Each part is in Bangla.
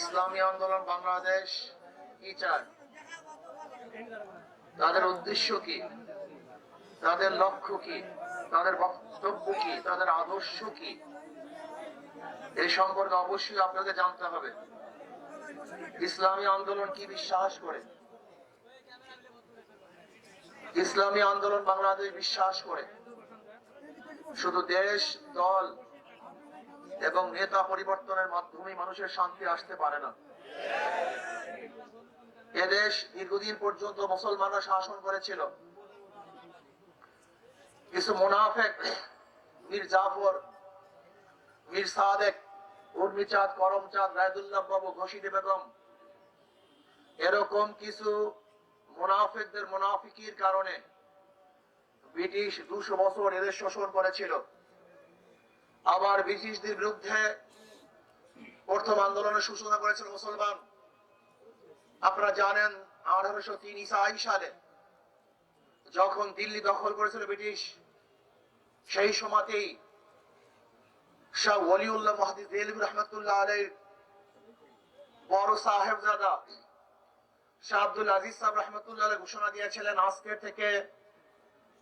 ইসলামী আন্দোলন বাংলাদেশ কি চায় তাদের উদ্দেশ্য কি? তাদের লক্ষ্য কি? তাদের বক্তব্য কি? তাদের আদর্শ কি? এই সম্পর্কে অবশ্যই আপনাকে জানতে হবে। ইসলামী আন্দোলন কি বিশ্বাস করে? ইসলামী আন্দোলন বাংলাদেশ বিশ্বাস করে। শুধু দেশ, দল এবং নেতা পরিবর্তনের মাধ্যমে মানুষের শান্তি আসতে পারে না। এদেশ দীর্ঘদিন পর্যন্ত মুসলমানরা শাসন করেছিল। কিছু মোনাফেক, মীর জাফর, মীর সাদেক উর্মিচাঁদ করমচাঁদ রায়দুল্লাহ বাবু ঘোষিদ বেগম, এরকম কিছু মোনাফেকদের, মোনাফিকির কারণে ব্রিটিশ দুশো বছর এদের শোষণ করেছিল। আবার ব্রিটিশদের বিরুদ্ধে প্রথম আন্দোলনের সূচনা করেছিল মুসলমান। আপনারা জানেন আঠারোশো তিন ইসাই সালে যখন দিল্লি দখল করেছিল ব্রিটিশ, সেই সময়তেই শাহ ওলিউল্লাহ মহাদিস দেলবি রহমতুল্লাহ আলাই বড় সাহেবজাদা শাহ আব্দুল আজিজ সাহেব রহমতুল্লাহ ঘোষণা দিয়েছিলেন আজকের থেকে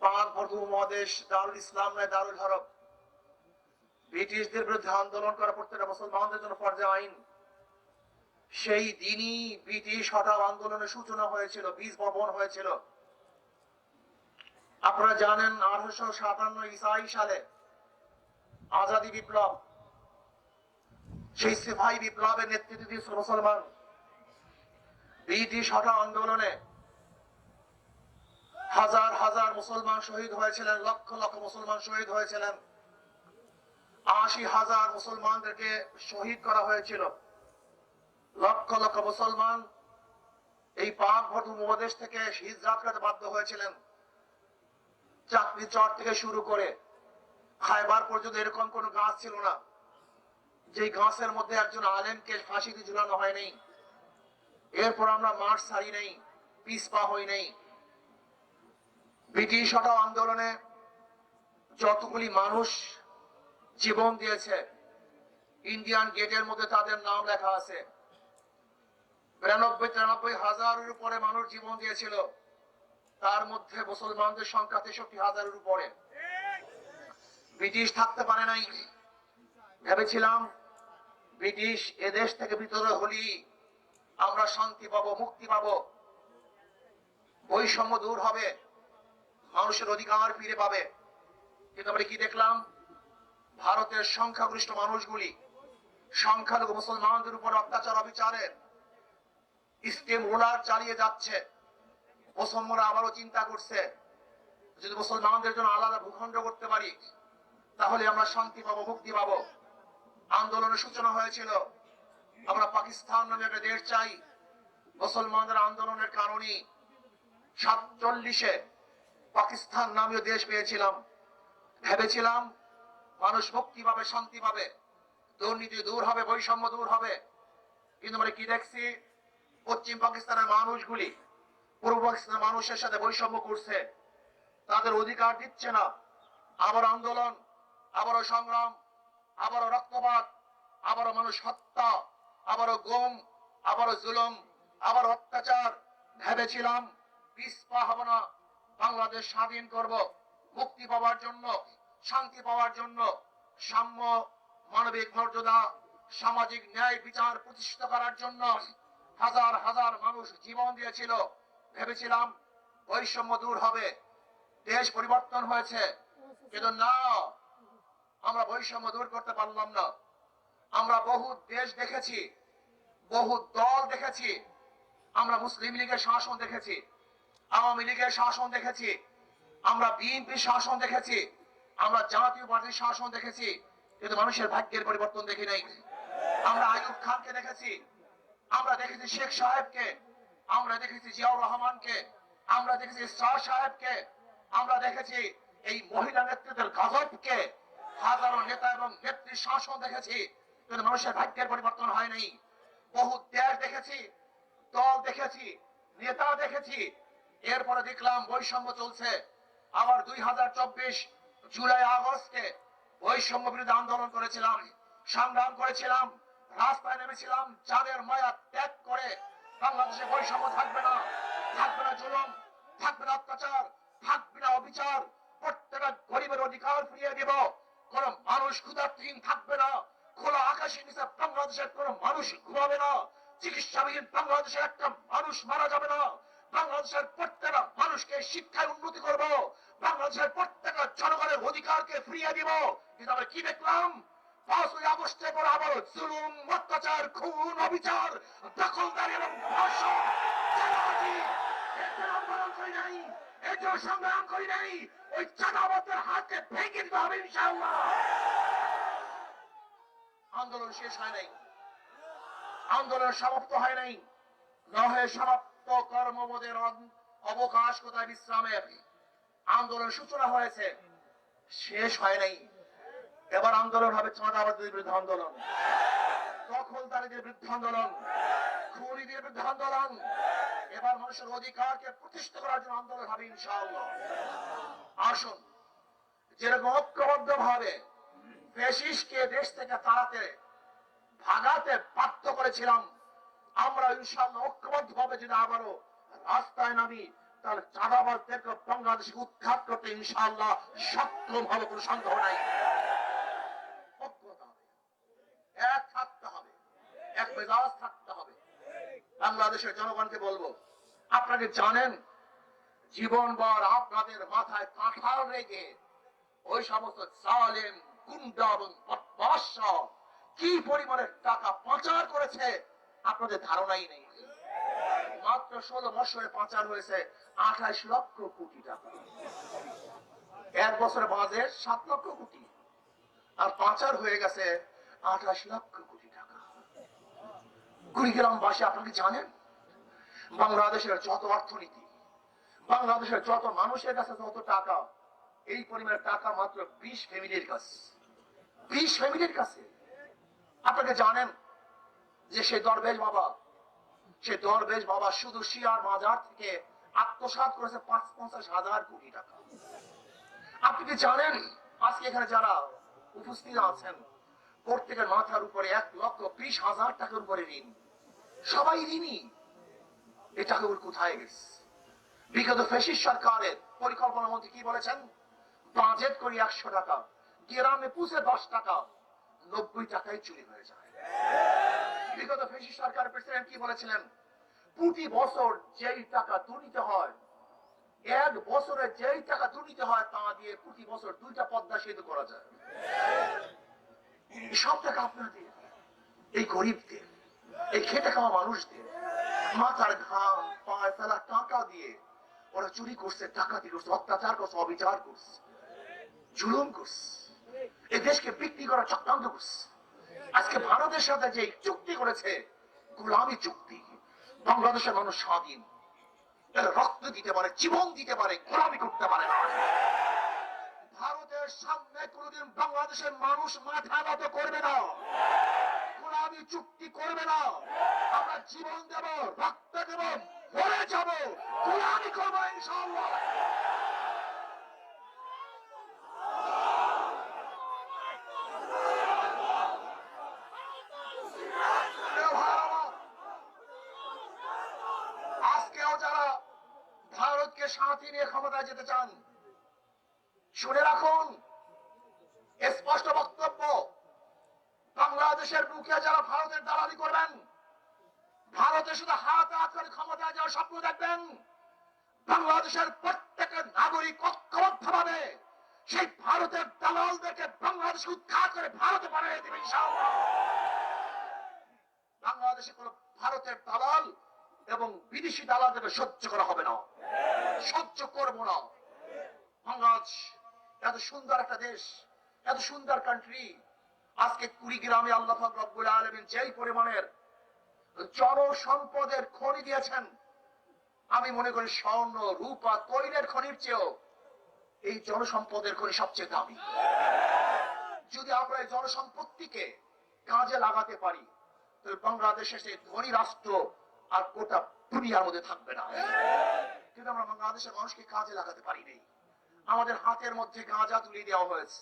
পাক বর্ধমান মহাদেশ দারুল ইসলাম নয়, দারুল হরব ব্রিটিশদের বিরুদ্ধে আন্দোলন করা প্রত্যেকটা মুসলমানদের জন্য ফরজে আইন। সেই দিনই ব্রিটিশ হঠাৎ আন্দোলনের সূচনা হয়েছিল, বীজ বপন হয়েছিল। আপনারা জানেন আঠারোশো সাতান্ন ইসাই সালে আজাদি বিপ্লব, সেই সিপাহী বিপ্লবের নেতৃত্ব দিয়েছিল মুসলমান। ব্রিটিশ হঠাৎ আন্দোলনে হাজার হাজার মুসলমান শহীদ হয়েছিলেন, লক্ষ লক্ষ মুসলমান শহীদ হয়েছিলেন। আশি হাজার মুসলমানদেরকে শহীদ করা হয়েছিল। লক্ষ লক্ষ মুসলমান এই পাক ভটু উপদেশ থেকে হিজরাত করতে বাধ্য হয়েছিলেন। চাকরি চর থেকে শুরু করে খাইবার পর্যন্ত এরকম কোন গাছ ছিল না। যে গাছের মধ্যে একজন আলেমকে ফাঁসিতে ঝুলানো হয় নাই। এরপর আমরা মাঠ ছাড়ি নেই পিসপা হই নেই। ব্রিটিশ আন্দোলনে যতগুলি মানুষ জীবন দিয়েছে। ইন্ডিয়ান গেটের মধ্যে তাদের নাম লেখা আছে। বিরানব্বই, তিরানব্বই হাজারের উপরে মানুষ জীবন দিয়েছিল। তার মধ্যে মুসলমানদের সংখ্যা তেষট্টি হাজারের উপরে। ব্রিটিশ থাকতে পারে নাই। ভেবেছিলাম, ব্রিটিশ এদেশ থেকে ভিতরে হলি আমরা শান্তি পাবো, মুক্তি পাবো। বৈষম্য দূর হবে। মানুষের অধিকার ফিরে পাবে। কিন্তু আমরা কি দেখলাম? ভারতের সংখ্যাগরিষ্ঠ মানুষগুলি, সংখ্যালঘু মুসলমানদের উপর অত্যাচার অবিচারের স্টেম রোলার চালিয়ে যাচ্ছে। মুসলমানরা আবারও চিন্তা করছে, যদি মুসলমানদের জন্য আলাদা ভূখণ্ড করতে পারি, তাহলে আমরা শান্তি পাবো, মুক্তি পাবো। আন্দোলনের সূচনা হয়েছিল, আমরা পাকিস্তান নামে একটা দেশ চাই। মুসলমানদের আন্দোলনের কারণে সাতচল্লিশে পাকিস্তান নামীয় দেশ পেয়েছিলাম। ভেবেছিলাম মানুষ মুক্তি পাবে, শান্তি পাবে। দুর্নীতি দূর হবে, বৈষম্য দূর হবে। কিন্তু আমরা কি দেখছি? পশ্চিম পাকিস্তানের মানুষগুলি, পূর্ব পাকিস্তানের মানুষের সাথে বৈষম্য করছে। তাদের অধিকার দিচ্ছে না। আবার আন্দোলন, আবারও সংগ্রাম, আবারও রক্তপাত, আবারও মানুষ হত্যা, আবারও গম, আবারও জুলুম আবার অত্যাচার। ভেবেছিলাম পিসপা হব না। বাংলাদেশ স্বাধীন করব, মুক্তি পাওয়ার জন্য শান্তি পাওয়ার জন্য সাম্য, মানবিক মর্যাদা, সামাজিক ন্যায় বিচার প্রতিষ্ঠিত করার জন্য হাজার হাজার মানুষ জীবন দিয়েছিল। ভেবেছিলাম বৈষম্য দূর হবে, দেশ পরিবর্তন হয়েছে। কিন্তু না, আমরা বৈষম্য দূর করতে পারলাম না। আমরা বহু দেশ দেখেছি বহু দল দেখেছি, আমরা মুসলিম লীগের শাসন দেখেছি, আওয়ামী লীগের শাসন দেখেছি, আমরা বিএনপি শাসন দেখেছি আমরা জাতীয় পার্টির শাসন দেখেছি, কিন্তু মানুষের ভাগ্যের পরিবর্তন দেখি নাই। আমরা আইয়ুব খানকে দেখেছি, আমরা দেখেছি শেখ সাহেবকে, আমরা দেখেছি জিয়াউর রহমানকে, আমরা দেখেছি শাহ সাহেবকে, আমরা দেখেছি এই মহিলা নেতৃত্বের গাজবকে। হাজারো নেতা এবং নেত্রী শাসন দেখেছি, কিন্তু মানুষের ভাগ্যের পরিবর্তন হয় নাই। বহু দেশ দেখেছি, দল দেখেছি, নেতা দেখেছি। এরপরে দেখলাম বৈষম্য চলছে। আবার দুই হাজার চব্বিশ জুলাই আগস্টে বৈষম্য বিরুদ্ধে আন্দোলন করেছিলাম, সংগ্রাম করেছিলাম, রাস্তায় নেমেছিলাম যাদের মায়া ত্যাগ করে বাংলাদেশে বৈষম্য থাকবে না থাকবে না জুলুম, থাকবে না অত্যাচার, থাকবে না অবিচার, প্রত্যেকটা গরিবের অধিকার ফিরিয়ে দেব। কোন মানুষ ক্ষুধার্থহীন থাকবে না, খোলা আকাশের নিচে বাংলাদেশের কোন মানুষ ঘুমাবে না, চিকিৎসাবিহীন বাংলাদেশের একটা মানুষ মারা যাবে না, বাংলাদেশের প্রত্যেকটা মানুষকে শিক্ষায় উন্নতি করব বাংলাদেশের প্রত্যেকটা জনগণের অধিকারকে ফিরিয়ে দিব। কিন্তু আমরা কি দেখলাম? পাঁচই আগস্টের পর আবার জুলুম, অত্যাচার, খুন, অবিচার, দখলদারি এবং আন্দোলন সংগ্রাম করি নাই, ওই ভেঙে দিতে হবে আন্দোলন শেষ হয় নাই। আন্দোলন সমাপ্ত হয় নাই। নহে সমাপ্ত কর্মবোধের অবকাশ কোথায় বিশ্রামের? আন্দোলন সূচনা হয়েছে। শেষ হয় নাই। এবার আন্দোলন হবে চাঁদাবাজদের বিরুদ্ধে আন্দোলন। দখলদারীদের বিরুদ্ধে আন্দোলন। খুনিদের বিরুদ্ধে আন্দোলন। এবার মানুষের অধিকারকে প্রতিষ্ঠা করার জন্য আন্দোলন হবে ইনশাআল্লাহ। আসুন, যেরকম ঐক্যবদ্ধ ভাবে ফেসিসকে দেশ থেকে তাড়াতে, ভাগাতে বাধ্য করেছিলাম, আমরা ইনশাআল্লাহ ঐক্যবদ্ধ ভাবে যদি আবারও রাস্তায় নামি তাহলে চাঁদাবাজদেরকে বাংলাদেশে উৎখাত করতে ইনশাআল্লাহ সক্ষম হবে, কোনো সন্দেহ নাই। বাংলাদেশের জনগণকে বলব আপনাকে জানেন, জীবনভর আপনাদের মাথায় কাঁঠাল রেখে ওই সমস্ত জালেম, গুন্ডা এবং কি পরিমাণের টাকা পাচার করেছে, আপনাদের ধারণাই নেই। মাত্র ষোলো বছরে পাচার হয়েছে আঠাশ লক্ষ কোটি টাকা। এক বছরে বাজেট সাত লক্ষ কোটি। আর পাচার হয়ে গেছে আঠাশ লক্ষ কোটি টাকা। কুড়িগ্রামবাসী আপনাকে জানেন? বাংলাদেশের যত অর্থনীতি, বাংলাদেশের যত মানুষের কাছে যত টাকা, এই পরিমাণের টাকা মাত্র বিশ ফ্যামিলির কাছে। বিশ ফ্যামিলির কাছে। আপনাকে জানেন যে সে দরবেশ বাবা সে দরবেশ বাবা শুধু শিয়ার মাজার থেকে আত্মসাৎ করেছে পাঁচ পঞ্চাশ হাজার কোটি টাকা। আপনি কি জানেন আজকে এখানে যারা উপস্থিত আছেন, প্রত্যেকের মাথার উপরে এক লক্ষ বিশ হাজার টাকার উপরে ঋণ। সবাই ঋণী। এই টাকাগুলো কোথায় গেছে? বিগত ফেসিস সরকারের পরিকল্পনার মধ্যে কি বলেছেন? বাজেট করি একশো টাকা, গ্রামে পুষে দশ টাকা, নব্বই টাকায় চুরি হয়ে যায়। বিগত ফেসিস সরকার প্রেসিডেন্ট কি বলেছিলেন? প্রতি বছর যেই টাকা দুর্নীতি হয়, এক বছরে যেই টাকা দুর্নীতি হয়, তা দিয়ে প্রতি বছর দুইটা পদ্মা সেতু করা যায়। সব টাকা আপনাদের, এই গরিবদের, এই খেটে খাওয়া মানুষদের, মাথার ঘাম, পায়ে ফেলা টাকা দিয়ে ওরা চুরি করছে, ডাকাতি করছে, অত্যাচার করছে, অবিচার করছে, জুলুম করছে, এই দেশকে বিক্রি করা চক্রান্ত করছে। আজকে ভারতের সাথে যে চুক্তি করেছে, গোলামি চুক্তি বাংলাদেশের মানুষ স্বাধীন। রক্ত দিতে পারে, জীবন দিতে পারে, গোলামি করতে পারে ভারতের সামনে কোনোদিন বাংলাদেশের মানুষ মাথা নত করবে না। গোলামি চুক্তি করবে না। আমরা জীবন দেব, রক্ত দেব, মরে যাব। গোলামি করব ইনশাআল্লাহ প্রিয় ভাইরা আমার, আজকেও যারা ভারতকে সাথে নিয়ে ক্ষমতায় যেতে চান? শুনে রাখুন স্পষ্ট বক্তব্য, বাংলাদেশের বুকে যারা ভারতের দালালি করবেন, ভারতে শুধু হাত হাত করে ক্ষমতায় যাওয়ার স্বপ্ন দেখবেন, বাংলাদেশের প্রত্যেকের নাগরিক ঐক্যবদ্ধ ভাবে সেই ভারতের দালালদেরকে বাংলাদেশ উৎখাত করে ভারতে বানিয়ে দেবে বাংলাদেশে কোন ভারতের দালাল এবং বিদেশি দালালদের সহ্য করা হবে না। সহ্য করব না। বাংলাদেশ, এত সুন্দর একটা দেশ, এত সুন্দর কান্ট্রি আজকে কুড়িগ্রামে আল্লাহ রব্বুল আলমিন যেই পরিমাণের জনসম্পদের খনি দিয়েছেন, আমি মনে করি স্বর্ণ, রূপা, তৈলের খনির চেয়েও এই জনসম্পদের খনি সবচেয়ে দামি। যদি আমরা এই জনসম্পত্তিকে কাজে লাগাতে পারি, তাহলে বাংলাদেশের সেই ধনী রাষ্ট্র আর গোটা দুনিয়ার মধ্যে থাকবে না। কিন্তু আমরা বাংলাদেশের মানুষকে কাজে লাগাতে পারিনি আমাদের হাতের মধ্যে গাঁজা তুলে দেওয়া হয়েছে।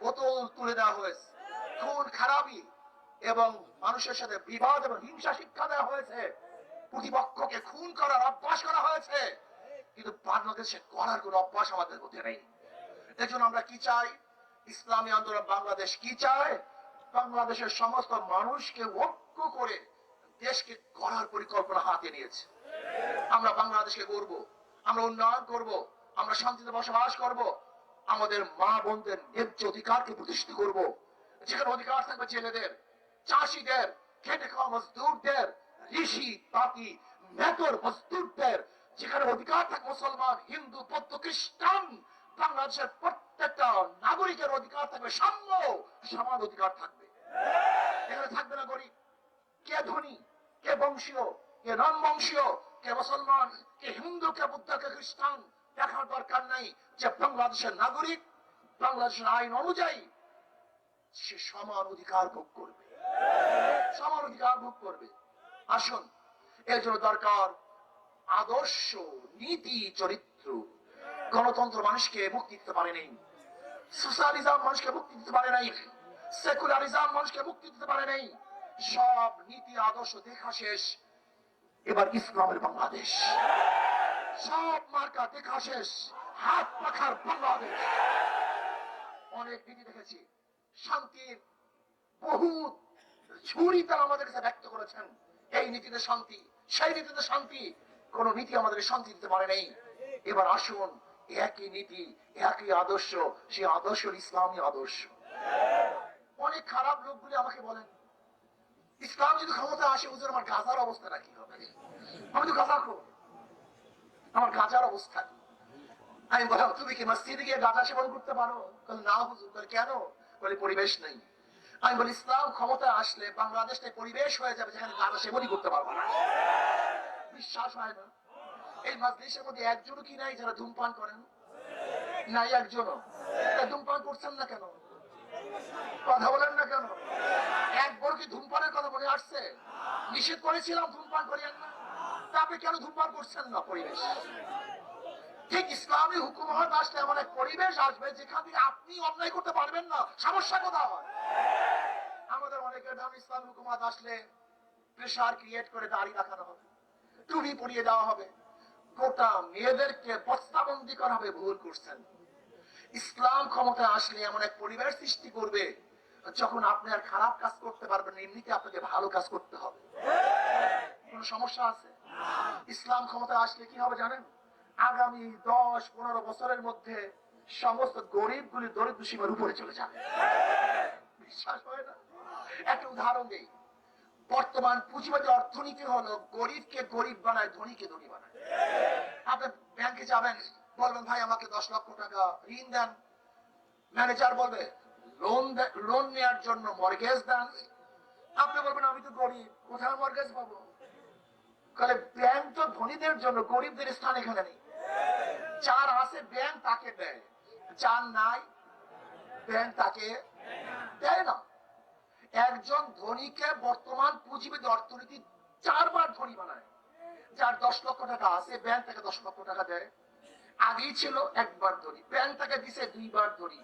বোতল তুলে দেওয়া হয়েছে। খুন খারাপই এবং মানুষের সাথে বিবাদ এবং হিংসা শিক্ষা দেওয়া হয়েছে। প্রতিপক্ষকে খুন করার অভ্যাস করা হয়েছে। কিন্তু বাংলাদেশে করার কোন অভ্যাস আমাদের মধ্যে নেই। এজন্য আমরা কি চাই? ইসলামী আন্দোলন বাংলাদেশ কি চায়? বাংলাদেশের সমস্ত মানুষকে ঐক্য করে দেশকে গড়ার পরিকল্পনা হাতে নিয়েছে। আমরা বাংলাদেশকে গড়ব, আমরা উন্নয়ন করব, আমরা শান্তিতে বসবাস করব, আমাদের মা বোনদের ন্যায্য অধিকারকে প্রতিষ্ঠিত করব। যেখানে অধিকার থাকবে ছেলেদের, চাষিদের, খেটে খাওয়া মজদুরদের, ঋষি তাঁতি মেতর মজদুরদের, যেখানে অধিকার থাকবে মুসলমান, হিন্দু, বৌদ্ধ, খ্রিস্টান, বাংলাদেশের প্রত্যেকটা নাগরিকের অধিকার থাকবে সাম্য, সমান অধিকার থাকবে। এখানে থাকবে না গরিব, কে ধনী? কে বংশীয়, কে নন বংশীয় কে মুসলমান, কে হিন্দু, কে বুদ্ধ, কে খ্রিস্টান, দেখার দরকার নাই যে বাংলাদেশের নাগরিক, বাংলাদেশের আইন অনুযায়ী সে সমান অধিকার ভোগ করবে। সমান অধিকার ভোগ করবে। আসুন, এর জন্য দরকার আদর্শ, নীতি, চরিত্র। গণতন্ত্র মানুষকে মুক্তি দিতে পারে নাই। সোশ্যালিজম মানুষকে মুক্তি দিতে পারে নাই। সেকুলারিজম মানুষকে মুক্তি দিতে পারে নাই। সব নীতি, আদর্শ, দেখা শেষ। এবার ইসলামের বাংলাদেশ। সব মার্কা দেখা শেষ। হাত পাখার বাংলাদেশ। অনেক নীতি দেখেছি। শান্তির বহুত ঝুড়ি তারা আমাদের কাছে ব্যক্ত করেছেন। এই নীতিতে শান্তি, সেই নীতিতে শান্তি। কোন নীতি আমাদের শান্তি দিতে পারে নাই। এবার আসুন, একই নীতি, একই আদর্শ, সেই আদর্শ ইসলামী আদর্শ। অনেক খারাপ লোকগুলি আমাকে বলেন ইসলাম যদি ক্ষমতা আসে, হুজুর, আমার গাজার অবস্থাটা কি হবে? আমি তো গাজা খো আমার গাজার অবস্থা কি? আমি বললাম, তুমি কি মসজিদে গিয়ে গাঁজা সেবন করতে পারো? না হুজুর। কেন? বলে, পরিবেশ নেই। আমি বলি, ইসলাম ক্ষমতা আসলে বাংলাদেশে পরিবেশ হয়ে যাবে যেখানে গাঁজা সেবনই করতে পারব না। বিশ্বাস হয় না। এই মাজলিসের মধ্যে একজনও কি নাই যারা ধূমপান করেন? নাই একজনও। ধূমপান করছেন না কেন? কথা বলেন না কেন? একবার কি ধূমপানের কথা মনে আসছে? নিষেধ করেছিলাম ধূমপান করিয়েন না। তা কেন ধূমপান করছেন না পরিবেশ? ঠিক ইসলামী হুকুমত আসলে এমন এক পরিবেশ আসবে যেখান থেকে আপনি অন্যায় করতে পারবেন না। সমস্যা কোথাও হয় আমাদের অনেকের নাম ইসলামী হুকুমত আসলে প্রেশার ক্রিয়েট করে দাড়ি দেখানো হবে, টুপি পরিয়ে দেওয়া হবে। গোটা মেয়েদেরকে বস্তাবন্দি করা হবে, ভুল করছেন। ইসলাম ক্ষমতায় আসলে এমন এক পরিবেশ সৃষ্টি করবে, যখন আপনি আর খারাপ কাজ করতে পারবেন এমনিতে আপনাকে ভালো কাজ করতে হবে। কোন সমস্যা আছে? ইসলাম ক্ষমতায় আসলে কি হবে জানেন? আগামী দশ, পনেরো বছরের মধ্যে সমস্ত গরিবগুলি দরিদ্র সীমার উপরে চলে যাবে। বিশ্বাস হয় না? একটা উদাহরণ দেই। বর্তমান পুঁজিবাদী অর্থনীতি হলো গরিবকে গরিব বানায়, ধনীকে ধনী বানায়। আপনি ব্যাংকে যাবেন বলবেন, ভাই, আমাকে দশ লক্ষ টাকা ঋণ দেন। ম্যানেজার বলবে লোন লোন নেওয়ার জন্য মর্গেজ দেন। আপনি বলবেন, আমি তো গরিব, কোথায় মর্গেজ পাবো? তাহলে ব্যাংক তো ধনীদের জন্য, গরিবদের স্থান এখানে নেই। যার আছে ব্যাংক তাকে দেয়। যার নাই ব্যাংক তাকে দেয় না। একজন ধনীকে বর্তমান পুঁজিবাদী অর্থনীতি চারবার ধনী বানায়। যার দশ লক্ষ টাকা আছে ব্যাংক তাকে দশ লক্ষ টাকা দেয়। আগেই ছিল একবার ধনী ব্যাংক তাকে দিছে দুইবার ধনী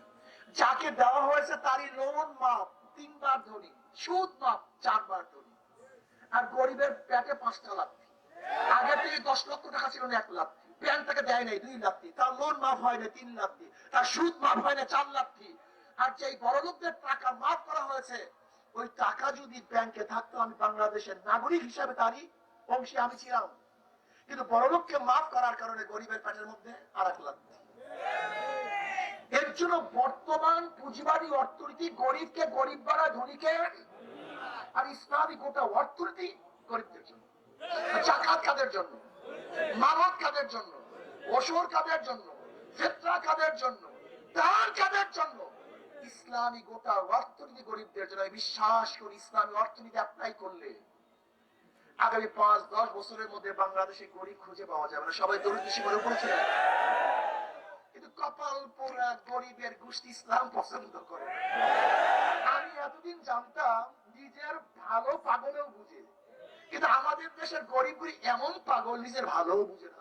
যাকে দেওয়া হয়েছে তারই লোন মাপ, তিনবার ধনী সুদ মাপ, চারবার ধনী আর গরিবের পেটে পাঁচটা লাথি। আগে থেকে দশ লক্ষ টাকা ছিল এক লাখ ব্যাংক তাকে দেয় নাই, দুই লাখি তার লোন মাফ হয় না তিন লাখি তার সুদ মাফ হয় না চার লাখি আর যেই বড় লোকদের টাকা মাফ করা হয়েছে, ওই টাকা যদি ব্যাংকে থাকতো, আমি বাংলাদেশের নাগরিক হিসাবে তারই অংশী আমি ছিলাম। কিন্তু বড় লোককে মাফ করার কারণে গরিবের পেটের মধ্যে আর এক লাখ এর জন্য বর্তমান পুঁজিবাদী অর্থনীতি গরিবকে গরিব বাড়ায় ধনীকে আর ইসলামী গোটা অর্থনীতি গরিবদের জন্য। জাকাত কাদের জন্য? মানত কাদের জন্য? ওসর কাদের জন্য? ফেতরা কাদের জন্য? দান কাদের জন্য? ইসলামী গোটা অর্থনীতি গরিবদের জন্য। বিশ্বাস করি ইসলামী অর্থনীতি অ্যাপ্লাই করলে আগামী পাঁচ, দশ বছরের মধ্যে বাংলাদেশে গরিব খুঁজে পাওয়া যাবে না সবাই দরিদ্র সীমার উপরে কিন্তু কপাল পোড়া গরিবের গোষ্ঠী ইসলাম পছন্দ করে আমি এতদিন জানতাম, নিজের ভালো পাগলেও বুঝে। কিন্তু আমাদের দেশের গরিবগুলি এমন পাগল, নিজের ভালো বুঝে না।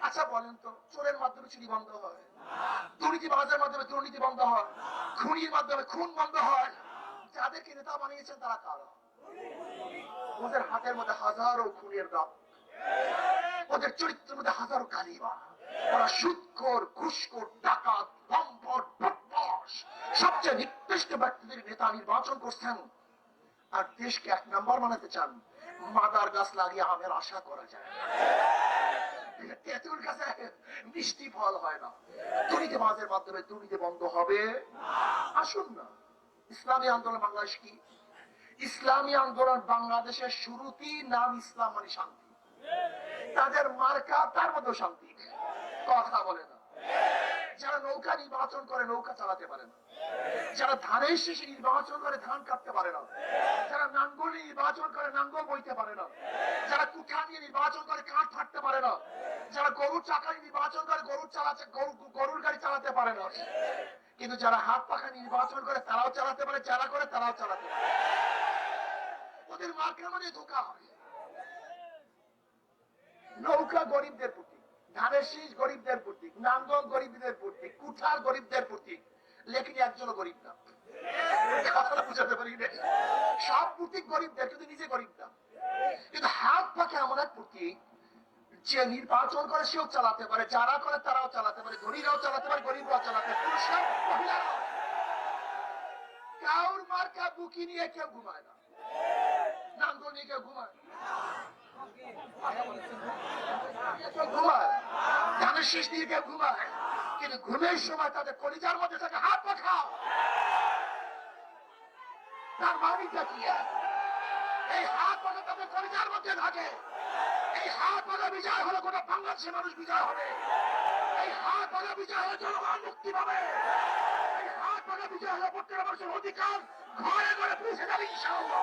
আচ্ছা বলেন তো, চোরের মাধ্যমে চুরি বন্ধ হয়? দুর্নীতি বাজার মাধ্যমে দুর্নীতি বন্ধ হয়? খুনির মাধ্যমে খুন বন্ধ হয়? যাদেরকে নেতা বানিয়েছেন তারা কারা? ওদের হাতের মধ্যে হাজারো খুনের দাগ। ওদের চরিত্রের মধ্যে হাজারো কালিমা। ওরা সুৎখোর, ঘুষখোর, ডাকাত সবচেয়ে নিকৃষ্ট ব্যক্তিদের নেতা নির্বাচন করছেন। আর দেশকে এক নাম্বার বানাতে চান। মাদার গাছ লাগিয়ে আমের আশা করা যায়। তেঁতুল গাছে মিষ্টি ফল হয় না। দুর্নীতি মাঝের মাধ্যমে দুর্নীতি বন্ধ হবে। আসুন না। ইসলামী আন্দোলন বাংলাদেশ কি ইসলামী আন্দোলন বাংলাদেশের শুরুতেই নাম ইসলাম মানে শান্তি। তাদের মার্কা, তার মধ্যে শান্তি। কথা বলে না। যারা নৌকা নির্বাচন করে, নৌকা চালাতে পারে না। যারা ধানের শেষে নির্বাচন করে, ধান কাটতে পারে না। যারা নাঙ্গল নির্বাচন করে, নাঙ্গল বইতে পারে না। যারা কুঠা নিয়ে নির্বাচন করে, কাঠ ফাটতে পারে না। যারা গরুর চাকা নির্বাচন করে, গরুর চালাতে গরুর গাড়ি চালাতে পারে না। কিন্তু যারা হাত পাখা নির্বাচন করে, তারাও চালাতে পারে, যারা করে, তারাও চালাতে পারে। ওদের মার্কের মধ্যে ধোকা হয়। নৌকা গরিবদের প্রতীক, ধানের শীষ গরিবদের প্রতীক নাঙ্গল গরিবদের প্রতীক, কুঠার গরিবদের প্রতীক, লেকিন একজনও গরিব না। সব প্রতীক গরিবদের, কিন্তু নিজে গরিব না। কিন্তু হাত পাকে এমন এক প্রতীক, যে নির্বাচন করে সেও চালাতে পারে, যারা করে তারাও চালাতে পারে, ধনীরাও চালাতে পারে, গরিবরাও চালাতে পারে, পুরুষরাও মহিলারাও কাউর মার্কা বুকি নিয়ে কেউ ঘুমায় না। কেউ ঘুমায়। ঘুমায়। ধানের শীষ দিয়ে কেউ ঘুমায়। কিন্তু ঘুমের সময় তাদের কলিজার মধ্যে থাকে হাত পাখাও তার বাড়িটা কি? এই হাত পাখা তাদের কলিজার মধ্যে থাকে। এই হাত পাখা বিজয় হলে গোটা বাংলাদেশের মানুষ বিজয় হবে। এই হাত পাখা বিজয় হলে জনগণ মুক্তি পাবে। এই হাত পাখা বিজয় হলে প্রত্যেক মানুষের অধিকার ঘরে ঘরে পৌঁছে যাবে, ইনশাআল্লাহ।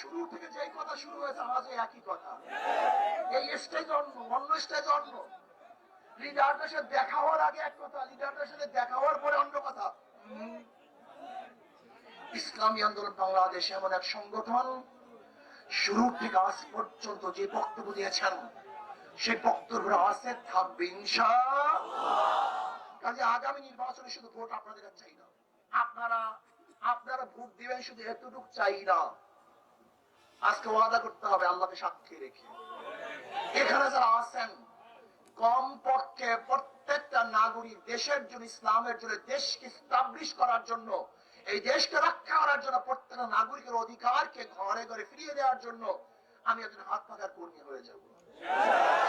শুরু থেকে কথা শুরু হয়েছে একই কথা। এই স্টেজ অন্য অন্য স্টেজ অন্য লিডারদের সাথে দেখা হওয়ার আগে এক কথা লিডারদের সাথে দেখা হওয়ার পরে অন্য কথা। ইসলামী আন্দোলন বাংলাদেশ এমন এক সংগঠন শুরু থেকে আজ পর্যন্ত যে বক্তব্য দিয়েছেন, সেই বক্তব্য আছে থাকবে কাজে আগামী নির্বাচনে শুধু ভোট আপনাদের চাই না। আপনারা আপনারা ভোট দিবেন শুধু এতটুকু চাই না। আজকে ওয়াদা করতে হবে, আল্লাহকে সাক্ষী রেখে। এখানে যারা আছেন কম পক্ষে প্রত্যেকটা নাগরিক দেশের জন্য, ইসলামের জন্য, দেশকে স্টাবলিশ করার জন্য, এই দেশকে রক্ষা করার জন্য প্রত্যেকটা নাগরিকের অধিকারকে ঘরে ঘরে ফিরিয়ে দেওয়ার জন্য আমি একজন হাত পাকার কর্মী হয়ে যাব।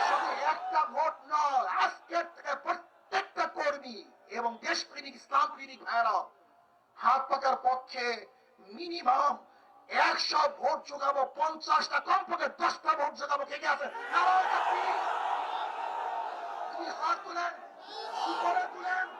শুধু একটা ভোট নয়, আজকের থেকে প্রত্যেকটা কর্মী এবং দেশপ্রেমিক ইসলাম প্রেমিক ভাইরা হাত পাকার পক্ষে মিনিমাম একশো ভোট যোগাবো পঞ্চাশটা কমপক্ষে দশটা ভোট যোগাবো কে কে আছে? তুমি হাত তুলেন তুলেন।